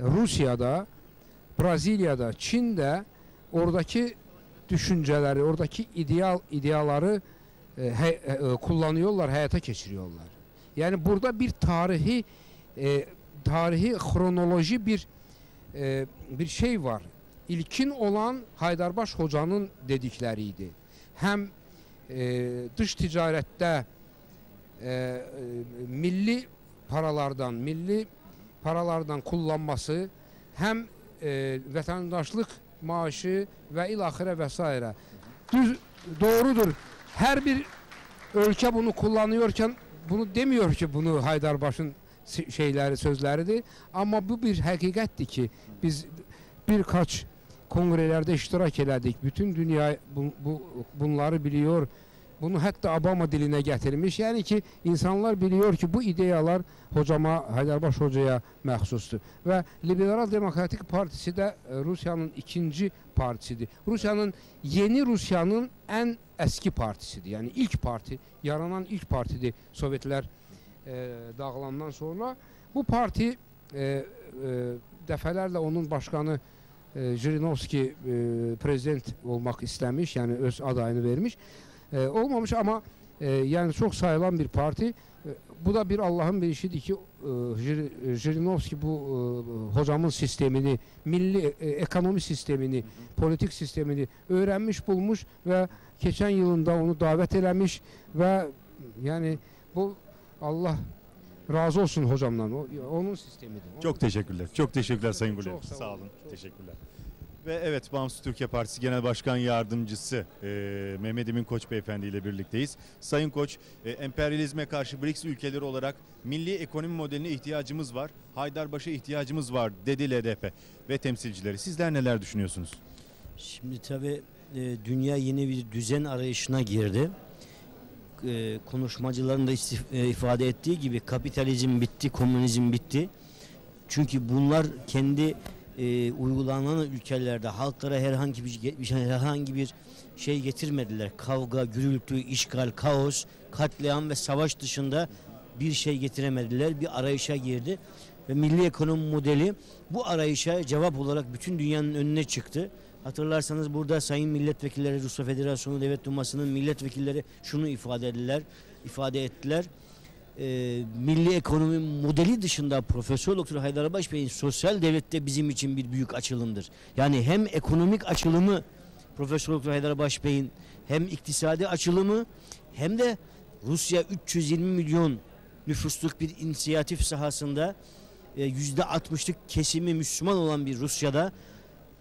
Rusiyada, Braziliyada, Çində oradakı düşüncələri, oradakı ideal ideyaları e, hə, e, e, kullanıyorlar, həyata keçiriyorlar. Yəni burada bir tarihi e, tarihi xronoloji bir e, bir şey var. İlkin olan Haydarbaş Hocanın dedikləri idi. Həm e, dış ticarətdə e, e milli paralardan, milli paralardan kullanması hem e, vatandaşlık maaşı ve ilahire vesaire. Düz, doğrudur. Her bir ülke bunu kullanıyorken bunu demiyor ki bunu Haydarbaş'ın şeyleri sözleridir. Ama bu bir hakikattir ki biz birkaç kongrelerde iştirak elədik. Bütün dünya bu, bu bunları biliyor. Bunu hatta Obama diline getirmiş. Yani ki insanlar biliyor ki bu ideyalar hocama Haydarbaş hocaya məxsusdur. Və Liberal Demokratik Partisi də e, Rusiyanın ikinci partisidir. Rusiyanın yeni Rusiyanın ən əski partisidir. Yəni ilk parti, yaranan ilk partidir Sovetlər e, dağılandan sonra. Bu parti e, e, dəfələrlə onun başqanı e, Jirinovski e, prezident olmaq istəmiş, yəni öz adayını vermiş. E, olmamış amma e, yəni çox sayılan bir parti. E, bu da bir Allahın bir işidir ki, e, Jir- Jirinovski bu e, hocamın sistemini, milli e, ekonomi sistemini, politik sistemini öğrenmiş, bulmuş və keçən yılında onu davət eləmiş və yəni bu Allah razı olsun hocamdan. O, onun sistemidir. Çok teşekkürler. Çok teşekkürler Sayın Çok Gulev. sağ olun. Çok- Teşekkürler. Ve evet Bağımsız Türkiye Partisi Genel Başkan Yardımcısı e, Mehmet Emin Koç Beyefendi ile birlikteyiz. Sayın Koç, e, emperyalizme karşı BRICS ülkeleri olarak milli ekonomi modeline ihtiyacımız var, Haydarbaş'a ihtiyacımız var dedi LDP ve temsilcileri. Sizler neler düşünüyorsunuz? Şimdi tabii e, dünya yeni bir düzen arayışına girdi. E, konuşmacıların da e, ifade ettiği gibi kapitalizm bitti, komünizm bitti. Çünkü bunlar kendi e, uygulanan ülkelerde halklara herhangi bir, şey- herhangi bir şey getirmediler. Kavga, gürültü, işgal, kaos, katliam ve savaş dışında bir şey getiremediler. Bir arayışa girdi ve milli ekonomi modeli bu arayışa cevap olarak bütün dünyanın önüne çıktı. Hatırlarsanız burada sayın milletvekilleri Rusya Federasyonu Devlet Duması'nın milletvekilleri şunu ifade ettiler. ifade ettiler. Ee, milli ekonomi modeli dışında Profesör Doktor Haydarbaş Bey'in sosyal devlette bizim için bir büyük açılımdır. Yani hem ekonomik açılımı Profesör Doktor Haydarbaş Bey'in hem iktisadi açılımı hem de Rusya 320 milyon nüfusluk bir inisiyatif sahasında e, yüzde 60'lık kesimi Müslüman olan bir Rusya'da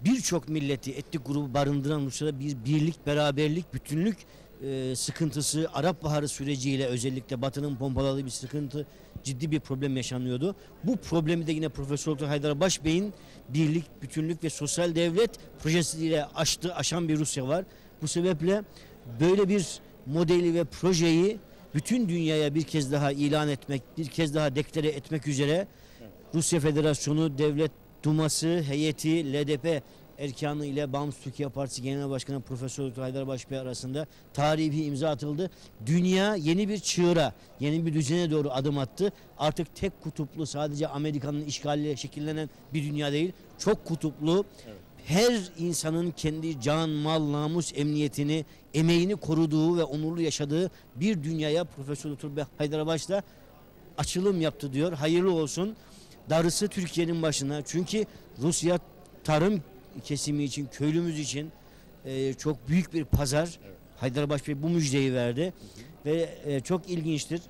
birçok milleti etnik grubu barındıran Rusya'da bir birlik, beraberlik, bütünlük e, sıkıntısı Arap Baharı süreciyle özellikle Batı'nın pompaladığı bir sıkıntı ciddi bir problem yaşanıyordu. Bu problemi de yine Profesör Doktor Haydar Baş Bey'in birlik, bütünlük ve sosyal devlet projesiyle aştı, aşan bir Rusya var. Bu sebeple böyle bir modeli ve projeyi bütün dünyaya bir kez daha ilan etmek, bir kez daha deklare etmek üzere Rusya Federasyonu Devlet Duması heyeti LDP erkanı ile Bağımsız Türkiye Partisi Genel Başkanı Profesör Haydar Başbey arasında tarihi bir imza atıldı. Dünya yeni bir çığıra, yeni bir düzene doğru adım attı. Artık tek kutuplu sadece Amerika'nın işgaliyle şekillenen bir dünya değil. Çok kutuplu her insanın kendi can, mal, namus, emniyetini, emeğini koruduğu ve onurlu yaşadığı bir dünyaya Profesör Doktor Haydar Baş'la açılım yaptı diyor. Hayırlı olsun. Darısı Türkiye'nin başına. Çünkü Rusya tarım kesimi için, köylümüz için e, çok büyük bir pazar. Haydarbaş Bey bu müjdeyi verdi. Ve e, çok ilginçtir.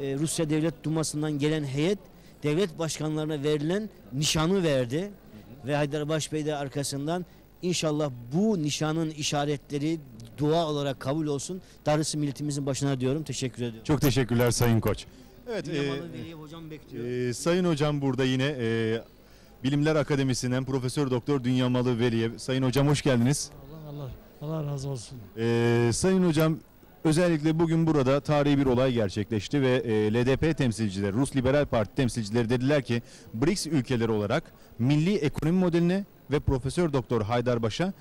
E, Rusya Devlet Duması'ndan gelen heyet devlet başkanlarına verilen nişanı verdi. Ve Haydarbaş Bey de arkasından inşallah bu nişanın işaretleri dua olarak kabul olsun. Darısı milletimizin başına diyorum. Teşekkür ediyorum. Çok teşekkürler Sayın Koç. Evet, e, hocam bekliyor. e, Sayın Hocam burada yine e, Bilimler Akademisi'nden Profesör Doktor Dünyamalı Veliyev. Sayın Hocam hoş geldiniz. Allah Allah Allah razı olsun. Ee, Sayın Hocam özellikle bugün burada tarihi bir olay gerçekleşti ve e, LDP temsilcileri, Rus Liberal Parti temsilcileri dediler ki BRICS ülkeleri olarak milli ekonomi modeline ve Profesör Doktor Haydarbaş'a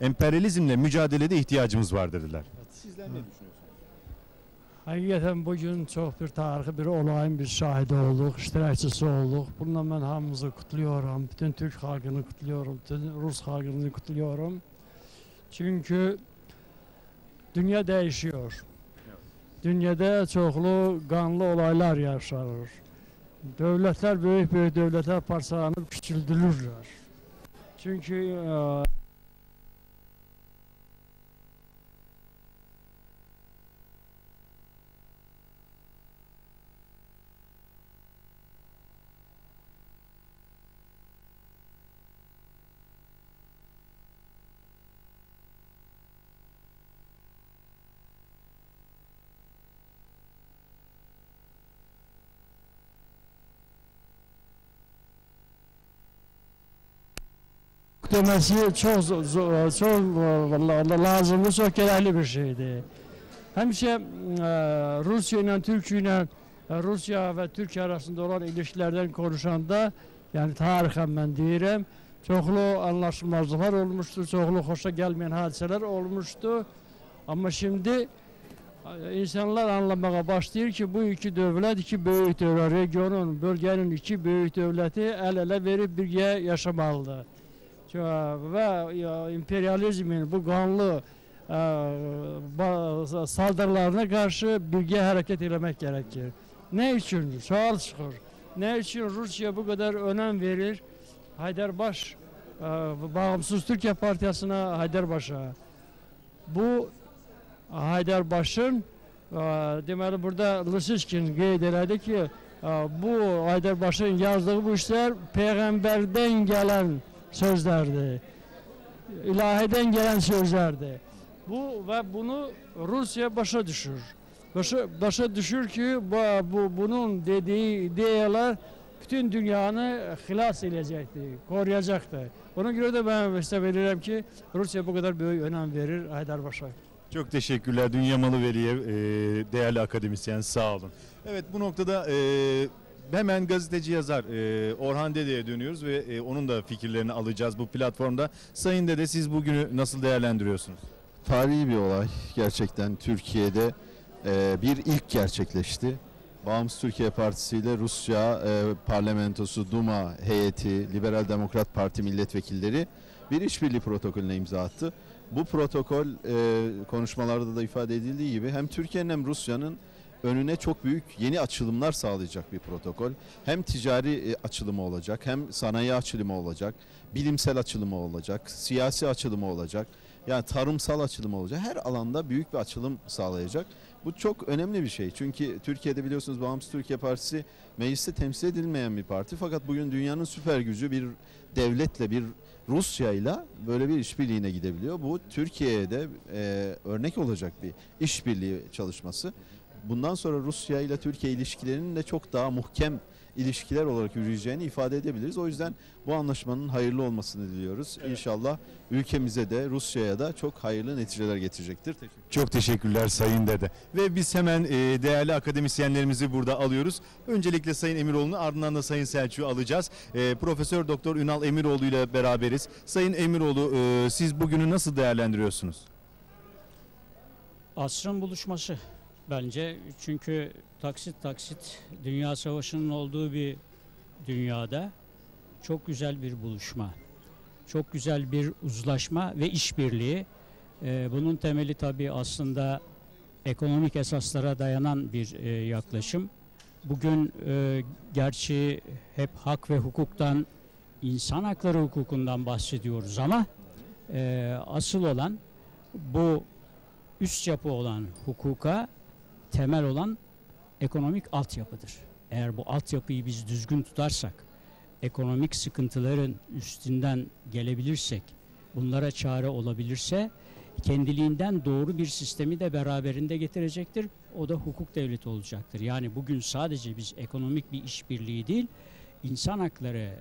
emperyalizmle mücadelede ihtiyacımız var dediler. Sizler ne düşünüyorsunuz? Həqiqətən bu gün çox bir tarixi bir olayın bir şahidi olduq, iştirakçısı olduq. Bundan mən hamımızı kutluyorum. Bütün Türk xalqını kutluyorum, bütün Rus xalqını kutluyorum. Çünkü dünya değişiyor. Dünyada çoxlu qanlı olaylar yaşanır. Dövlətlər, böyük-böyük dövlətlər parçalanıb küçüldürürlər. Çünkü e, ödəməsi çox çox lazımlı, çox gərəkli bir şeydir. Həmişə e, Rusiya ilə Türkiyə ilə e, Rusiya və Türkiyə arasında olan ilişkilərdən konuşanda, yəni tarixən mən deyirəm, çoxlu anlaşılmazlıqlar olmuşdu, çoxlu xoşa gəlməyən hadisələr olmuşdu. Amma şimdi e, insanlar anlamağa başlayır ki, bu iki dövlət, iki böyük dövlət, regionun, bölgənin iki böyük dövləti əl-ələ verib birgə yaşamalıdır. Ve ya, emperyalizmin bu kanlı e, saldırılarına karşı bilgi hareket etmek gerekir. Ne için? Sual çıkır. Ne için Rusya bu kadar önem verir Haydarbaş e, Bağımsız Türkiye Partiyası'na Haydarbaş'a? Bu Haydarbaş'ın e, deməli burada Lısışkin qeyd elədi ki, bu Haydarbaş'ın yazdığı bu işler peygamberden gelen sözlerdi. İlahiden gelen sözlerdi. Bu ve bunu Rusya başa düşür. Başa, başa düşür ki bu, bu bunun dediği ideyalar bütün dünyanı hilas edecekti, koruyacaktı. Ona göre de ben işte veririm ki Rusya bu kadar büyük önem verir Haydarpaşa. Çok teşekkürler Dünya Malı Veli'ye e, değerli akademisyen sağ olun. Evet bu noktada e, hemen gazeteci yazar e, Orhan Dede'ye dönüyoruz ve e, onun da fikirlerini alacağız bu platformda. Sayın Dede siz bugünü nasıl değerlendiriyorsunuz? Tarihi bir olay gerçekten Türkiye'de e, bir ilk gerçekleşti. Bağımsız Türkiye Partisi ile Rusya e, parlamentosu, Duma heyeti, Liberal Demokrat Parti milletvekilleri bir işbirliği protokolüne imza attı. Bu protokol e, konuşmalarda da ifade edildiği gibi hem Türkiye'nin hem Rusya'nın önüne çok büyük yeni açılımlar sağlayacak bir protokol. Hem ticari e, açılımı olacak, hem sanayi açılımı olacak, bilimsel açılımı olacak, siyasi açılımı olacak. Yani tarımsal açılım olacak. Her alanda büyük bir açılım sağlayacak. Bu çok önemli bir şey. Çünkü Türkiye'de biliyorsunuz Bağımsız Türkiye Partisi mecliste temsil edilmeyen bir parti. Fakat bugün dünyanın süper gücü bir devletle bir Rusya ile böyle bir işbirliğine gidebiliyor. Bu Türkiye'ye de e, örnek olacak bir işbirliği çalışması. Bundan sonra Rusya ile Türkiye ilişkilerinin de çok daha muhkem ilişkiler olarak yürüyeceğini ifade edebiliriz. O yüzden bu anlaşmanın hayırlı olmasını diliyoruz. İnşallah ülkemize de Rusya'ya da çok hayırlı neticeler getirecektir. Teşekkür Çok teşekkürler Sayın Dede. Ve biz hemen e, değerli akademisyenlerimizi burada alıyoruz. Öncelikle Sayın Emiroğlu'nu ardından da Sayın Selçuk'u alacağız. E, Profesör Doktor Ünal Emiroğlu ile beraberiz. Sayın Emiroğlu e, siz bugünü nasıl değerlendiriyorsunuz? Asrın buluşması bence çünkü taksit taksit dünya savaşının olduğu bir dünyada çok güzel bir buluşma. Çok güzel bir uzlaşma ve işbirliği. Ee, bunun temeli tabii aslında ekonomik esaslara dayanan bir e, yaklaşım. Bugün e, gerçi hep hak ve hukuktan, insan hakları hukukundan bahsediyoruz ama e, asıl olan bu üst yapı olan hukuka temel olan ekonomik altyapıdır. Eğer bu altyapıyı biz düzgün tutarsak, ekonomik sıkıntıların üstünden gelebilirsek, bunlara çare olabilirse kendiliğinden doğru bir sistemi de beraberinde getirecektir. O da hukuk devleti olacaktır. Yani bugün sadece biz ekonomik bir işbirliği değil, insan hakları e,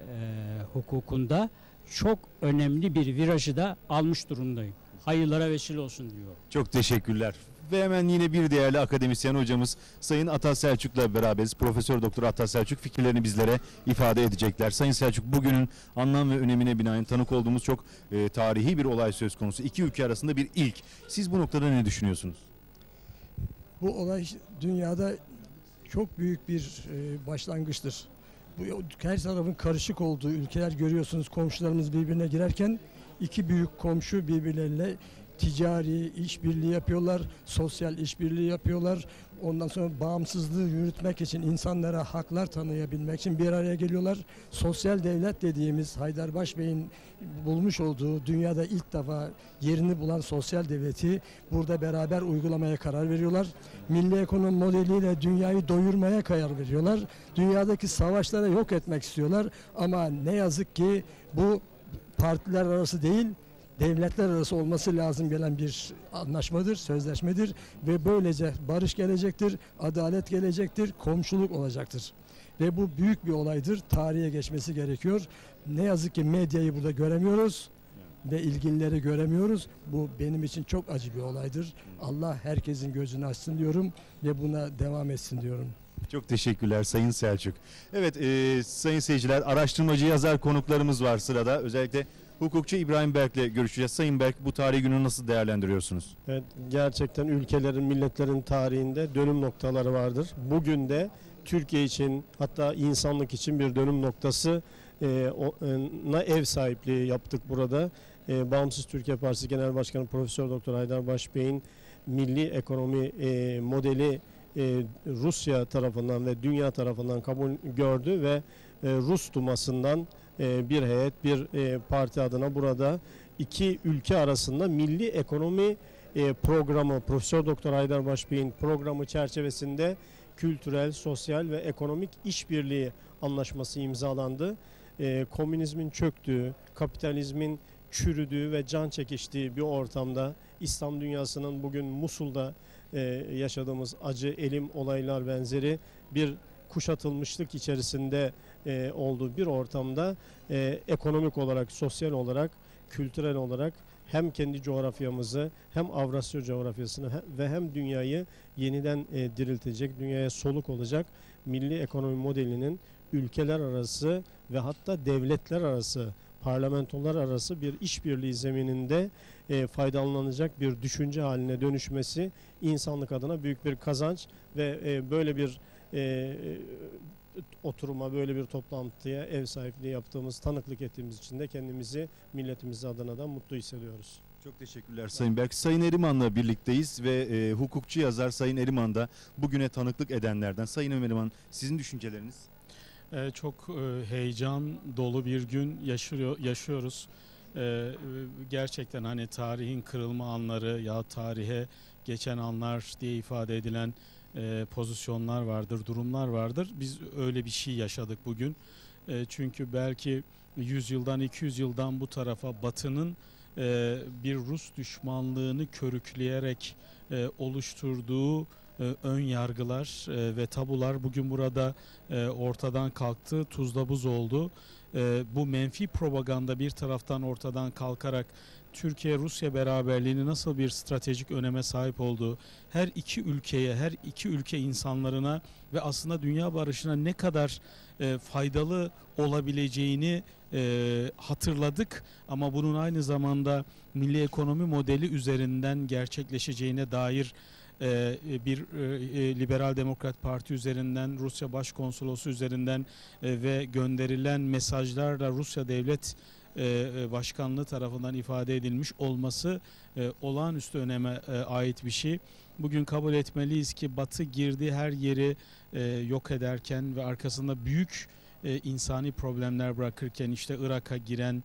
hukukunda çok önemli bir virajı da almış durumdayım. Hayırlara vesile olsun diyorum. Çok teşekkürler. Ve hemen yine bir değerli akademisyen hocamız Sayın Atas Selçuk'la beraberiz. Profesör Doktor Atas Selçuk fikirlerini bizlere ifade edecekler. Sayın Selçuk bugünün anlam ve önemine binaen tanık olduğumuz çok e, tarihi bir olay söz konusu. İki ülke arasında bir ilk. Siz bu noktada ne düşünüyorsunuz? Bu olay dünyada çok büyük bir e, başlangıçtır. Bu her tarafın karışık olduğu ülkeler görüyorsunuz komşularımız birbirine girerken iki büyük komşu birbirleriyle ticari işbirliği yapıyorlar, sosyal işbirliği yapıyorlar. Ondan sonra bağımsızlığı yürütmek için insanlara haklar tanıyabilmek için bir araya geliyorlar. Sosyal devlet dediğimiz Haydarbaş Bey'in bulmuş olduğu dünyada ilk defa yerini bulan sosyal devleti burada beraber uygulamaya karar veriyorlar. Milli ekonomi modeliyle dünyayı doyurmaya karar veriyorlar. Dünyadaki savaşları yok etmek istiyorlar ama ne yazık ki bu partiler arası değil devletler arası olması lazım gelen bir anlaşmadır, sözleşmedir ve böylece barış gelecektir, adalet gelecektir, komşuluk olacaktır. Ve bu büyük bir olaydır. Tarihe geçmesi gerekiyor. Ne yazık ki medyayı burada göremiyoruz ve ilgilileri göremiyoruz. Bu benim için çok acı bir olaydır. Allah herkesin gözünü açsın diyorum ve buna devam etsin diyorum. Çok teşekkürler Sayın Selçuk. Evet e, sayın seyirciler araştırmacı yazar konuklarımız var sırada. Özellikle hukukçu İbrahim Berk'le görüşeceğiz. Sayın Berk bu tarihi günü nasıl değerlendiriyorsunuz? Evet, gerçekten ülkelerin, milletlerin tarihinde dönüm noktaları vardır. Bugün de Türkiye için hatta insanlık için bir dönüm noktası e, e, na ev sahipliği yaptık burada. E, Bağımsız Türkiye Partisi Genel Başkanı Profesör Doktor Haydar Başbey'in milli ekonomi modeli Rusya tarafından ve dünya tarafından kabul gördü ve Rus Duması'ndan e, bir heyet, bir e, parti adına burada iki ülke arasında milli ekonomi e, programı, Profesör Doktor Haydar Başbey'in programı çerçevesinde kültürel, sosyal ve ekonomik işbirliği anlaşması imzalandı. Komünizmin çöktüğü, kapitalizmin çürüdüğü ve can çekiştiği bir ortamda İslam dünyasının bugün Musul'da yaşadığımız acı, elim olaylar benzeri bir kuşatılmışlık içerisinde e, olduğu bir ortamda e, ekonomik olarak, sosyal olarak, kültürel olarak hem kendi coğrafyamızı hem Avrasya coğrafyasını ve hem dünyayı yeniden e, diriltecek, dünyaya soluk olacak milli ekonomi modelinin ülkeler arası ve hatta devletler arası, parlamentolar arası bir işbirliği zemininde e, faydalanacak bir düşünce haline dönüşmesi insanlık adına büyük bir kazanç ve e, böyle bir e, oturuma, böyle bir toplantıya ev sahipliği yaptığımız, tanıklık ettiğimiz için de kendimizi milletimiz adına da mutlu hissediyoruz. Çok teşekkürler Sayın Berk. Sayın Eriman'la birlikteyiz ve e, hukukçu yazar Sayın Eriman da bugüne tanıklık edenlerden. Sayın Eriman sizin düşünceleriniz? Ee, çok e, heyecan dolu bir gün yaşıyor, yaşıyoruz. Ee, gerçekten hani tarihin kırılma anları ya tarihe geçen anlar diye ifade edilen e, pozisyonlar vardır, durumlar vardır. Biz öyle bir şey yaşadık bugün. E, çünkü belki 100 yıldan 200 yıldan bu tarafa Batı'nın e, bir Rus düşmanlığını körükleyerek oluşturduğu ön yargılar ve tabular bugün burada ortadan kalktı, tuzla buz oldu. Bu menfi propaganda bir taraftan ortadan kalkarak Türkiye-Rusya beraberliğini nasıl bir stratejik öneme sahip olduğu, her iki ülkeye, her iki ülke insanlarına ve aslında dünya barışına ne kadar e, faydalı olabileceğini e, hatırladık. Ama bunun aynı zamanda milli ekonomi modeli üzerinden gerçekleşeceğine dair e, bir e, Liberal Demokrat Parti üzerinden, Rusya Başkonsolosu üzerinden e, ve gönderilen mesajlarla Rusya Devlet e, e, başkanlığı tarafından ifade edilmiş olması e, olağanüstü öneme ait bir şey. Bugün kabul etmeliyiz ki Batı girdi her yeri yok ederken ve arkasında büyük insani problemler bırakırken işte Irak'a giren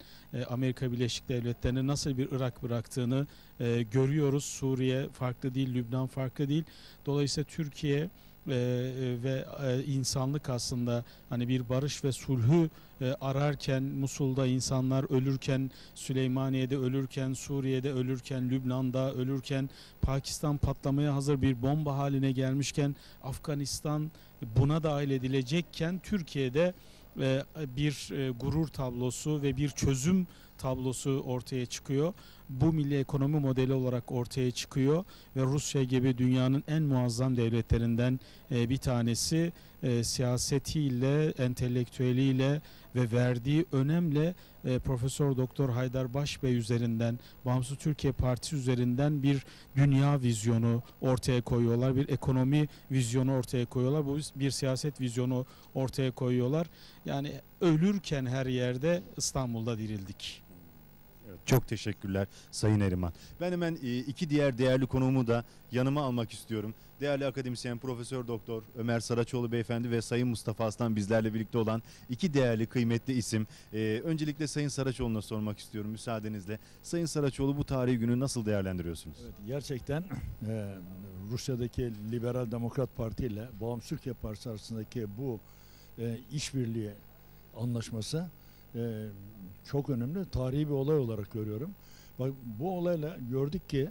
Amerika Birleşik Devletleri'ne nasıl bir Irak bıraktığını görüyoruz. Suriye farklı değil, Lübnan farklı değil. Dolayısıyla Türkiye ve insanlık aslında hani bir barış ve sulhü e, ararken, Musul'da insanlar ölürken, Süleymaniye'de ölürken, Suriye'de ölürken, Lübnan'da ölürken, Pakistan patlamaya hazır bir bomba haline gelmişken, Afganistan buna dahil edilecekken Türkiye'de e, bir e, gurur tablosu ve bir çözüm tablosu ortaya çıkıyor. Bu milli ekonomi modeli olarak ortaya çıkıyor ve Rusya gibi dünyanın en muazzam devletlerinden e, bir tanesi e, siyasetiyle, entelektüeliyle ve verdiği önemle e, Profesör Doktor Haydar Başbey üzerinden, Bağımsız Türkiye Partisi üzerinden bir dünya vizyonu ortaya koyuyorlar. Bir ekonomi vizyonu ortaya koyuyorlar. Bu bir siyaset vizyonu ortaya koyuyorlar. Yani ölürken her yerde İstanbul'da dirildik. Çok teşekkürler Sayın Eriman. Ben hemen e, iki diğer değerli konuğumu da yanıma almak istiyorum. Değerli akademisyen Profesör Doktor Ömer Saraçoğlu beyefendi ve Sayın Mustafa Aslan bizlerle birlikte olan iki değerli kıymetli isim. E, öncelikle Sayın Saraçoğlu'na sormak istiyorum müsaadenizle. Sayın Saraçoğlu bu tarihi günü nasıl değerlendiriyorsunuz? Evet, gerçekten e, Rusya'daki Liberal Demokrat Parti ile Bağımsız Türkiye Partisi arasındaki bu e, işbirliği anlaşması e, çok önemli. Tarihi bir olay olarak görüyorum. Bak bu olayla gördük ki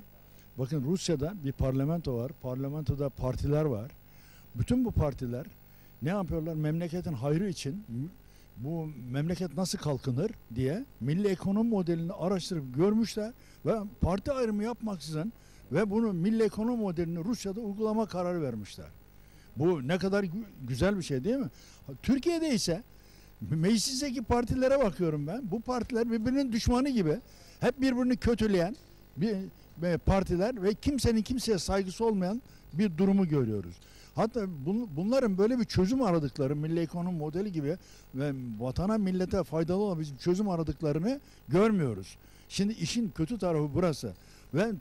bakın Rusya'da bir parlamento var. Parlamentoda partiler var. Bütün bu partiler ne yapıyorlar? Memleketin hayrı için bu memleket nasıl kalkınır diye milli ekonomi modelini araştırıp görmüşler ve parti ayrımı yapmaksızın ve bunu milli ekonomi modelini Rusya'da uygulama kararı vermişler. Bu ne kadar gü- güzel bir şey değil mi? Türkiye'de ise meclisteki partilere bakıyorum ben. Bu partiler birbirinin düşmanı gibi hep birbirini kötüleyen bir bir partiler ve kimsenin kimseye saygısı olmayan bir durumu görüyoruz. Hatta bun- bunların böyle bir çözüm aradıkları milli ekonomi modeli gibi ve vatana millete faydalı olan bir çözüm aradıklarını görmüyoruz. Şimdi işin kötü tarafı burası. Ve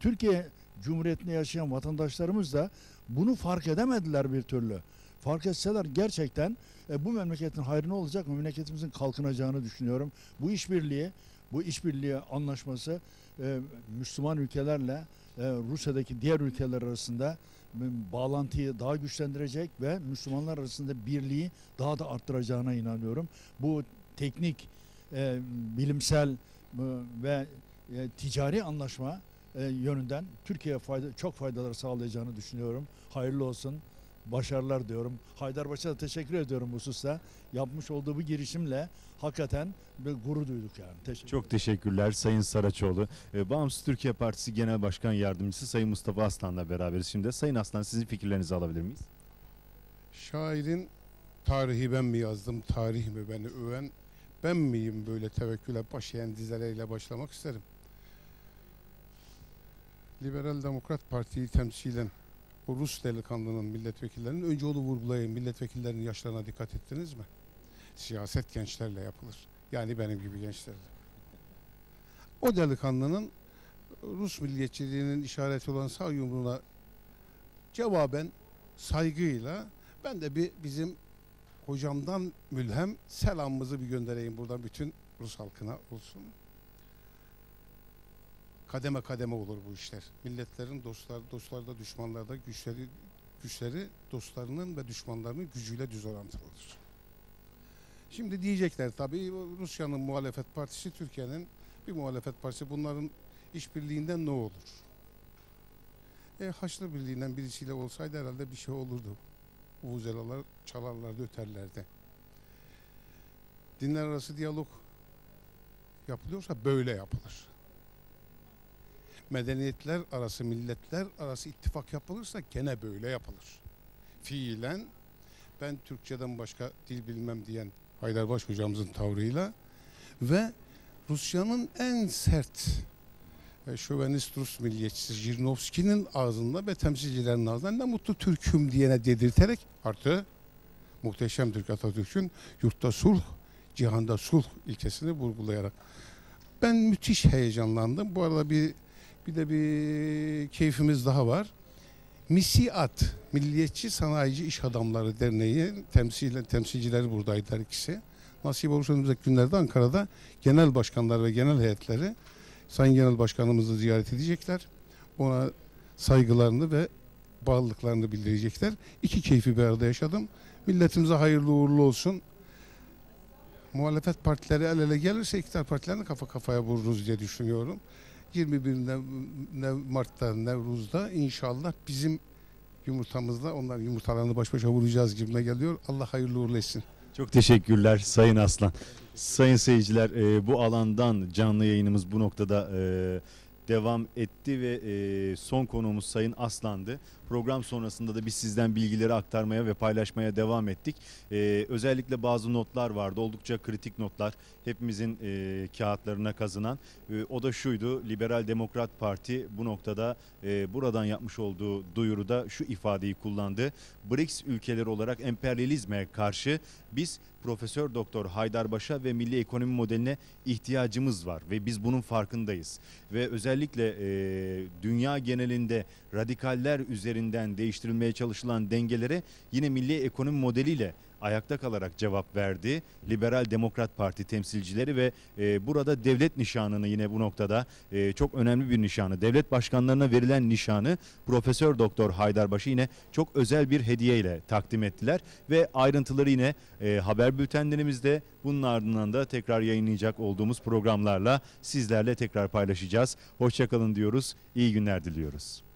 Türkiye Cumhuriyeti'nde yaşayan vatandaşlarımız da bunu fark edemediler bir türlü. Fark etseler gerçekten e, bu memleketin hayrına olacak, memleketimizin kalkınacağını düşünüyorum. Bu işbirliği, bu işbirliği anlaşması e, Müslüman ülkelerle e, Rusya'daki diğer ülkeler arasında m- bağlantıyı daha güçlendirecek ve Müslümanlar arasında birliği daha da arttıracağına inanıyorum. Bu teknik, e, bilimsel e, ve e, ticari anlaşma e, yönünden Türkiye'ye fayda, çok faydalar sağlayacağını düşünüyorum. Hayırlı olsun. Başarılar diyorum. Haydarbaş'a da teşekkür ediyorum bu hususta. Yapmış olduğu bu girişimle hakikaten bir gurur duyduk yani. Teşekkür Çok teşekkürler Sayın Saraçoğlu. Ee, Bağımsız Türkiye Partisi Genel Başkan Yardımcısı Sayın Mustafa Aslan'la beraberiz şimdi. Sayın Aslan sizin fikirlerinizi alabilir miyiz? Şairin tarihi ben mi yazdım, tarih mi beni öven, ben miyim böyle tevekküle başlayan dizeleriyle başlamak isterim. Liberal Demokrat Parti'yi temsilen o Rus delikanlının milletvekillerinin önce onu vurgulayın. Milletvekillerinin yaşlarına dikkat ettiniz mi? Siyaset gençlerle yapılır. Yani benim gibi gençlerle. O delikanlının Rus milliyetçiliğinin işareti olan sağ yumruğuna cevaben saygıyla ben de bir bizim hocamdan mülhem selamımızı bir göndereyim buradan bütün Rus halkına olsun. Kademe kademe olur bu işler. Milletlerin dostlar, dostlarda düşmanlarda güçleri güçleri dostlarının ve düşmanlarının gücüyle düz orantılıdır. Şimdi diyecekler tabii Rusya'nın muhalefet partisi Türkiye'nin bir muhalefet partisi bunların işbirliğinden ne olur? E, Haçlı Birliği'nden birisiyle olsaydı herhalde bir şey olurdu. Vuvuzelalar çalarlardı, öterlerdi. Dinler arası diyalog yapılıyorsa böyle yapılır. Medeniyetler arası, milletler arası ittifak yapılırsa gene böyle yapılır. Fiilen ben Türkçeden başka dil bilmem diyen Haydarbaş hocamızın tavrıyla ve Rusya'nın en sert e, şövenist Rus milliyetçisi Jirinovski'nin ağzında ve temsilcilerin ağzından ne mutlu Türk'üm diyene dedirterek artı muhteşem Türk Atatürk'ün yurtta sulh, cihanda sulh ilkesini vurgulayarak. Ben müthiş heyecanlandım. Bu arada bir bir de bir keyfimiz daha var. MİSİAD, Milliyetçi Sanayici İş Adamları Derneği temsilen temsilcileri buradaydılar ikisi. Nasip olursa önümüzdeki günlerde Ankara'da genel başkanlar ve genel heyetleri Sayın Genel Başkanımızı ziyaret edecekler. Ona saygılarını ve bağlılıklarını bildirecekler. İki keyfi bir arada yaşadım. Milletimize hayırlı uğurlu olsun. Muhalefet partileri el ele gelirse iktidar partilerini kafa kafaya vururuz diye düşünüyorum. 21'inde Nev- Mart'ta Nevruz'da inşallah bizim yumurtamızla onların yumurtalarını baş başa vuracağız gibime geliyor. Allah hayırlı uğurlu etsin. Çok teşekkürler Sayın Aslan. Sayın seyirciler e, bu alandan canlı yayınımız bu noktada e, devam etti ve e, son konuğumuz Sayın Aslan'dı. Program sonrasında da biz sizden bilgileri aktarmaya ve paylaşmaya devam ettik. E, özellikle bazı notlar vardı. Oldukça kritik notlar. Hepimizin e, kağıtlarına kazınan. E, o da şuydu. Liberal Demokrat Parti bu noktada e, buradan yapmış olduğu duyuruda şu ifadeyi kullandı. BRICS ülkeleri olarak emperyalizme karşı biz Profesör Doktor Haydarbaş'a ve milli ekonomi modeline ihtiyacımız var ve biz bunun farkındayız. Ve özellikle e, dünya genelinde radikaller üzerinden değiştirilmeye çalışılan dengelere yine milli ekonomi modeliyle ayakta kalarak cevap verdi. Liberal Demokrat Parti temsilcileri ve e, burada devlet nişanını yine bu noktada e, çok önemli bir nişanı. Devlet başkanlarına verilen nişanı Profesör Doktor Haydarbaş'ı yine çok özel bir hediye ile takdim ettiler ve ayrıntıları yine e, haber bültenlerimizde bunun ardından da tekrar yayınlayacak olduğumuz programlarla sizlerle tekrar paylaşacağız. Hoşçakalın diyoruz. İyi günler diliyoruz.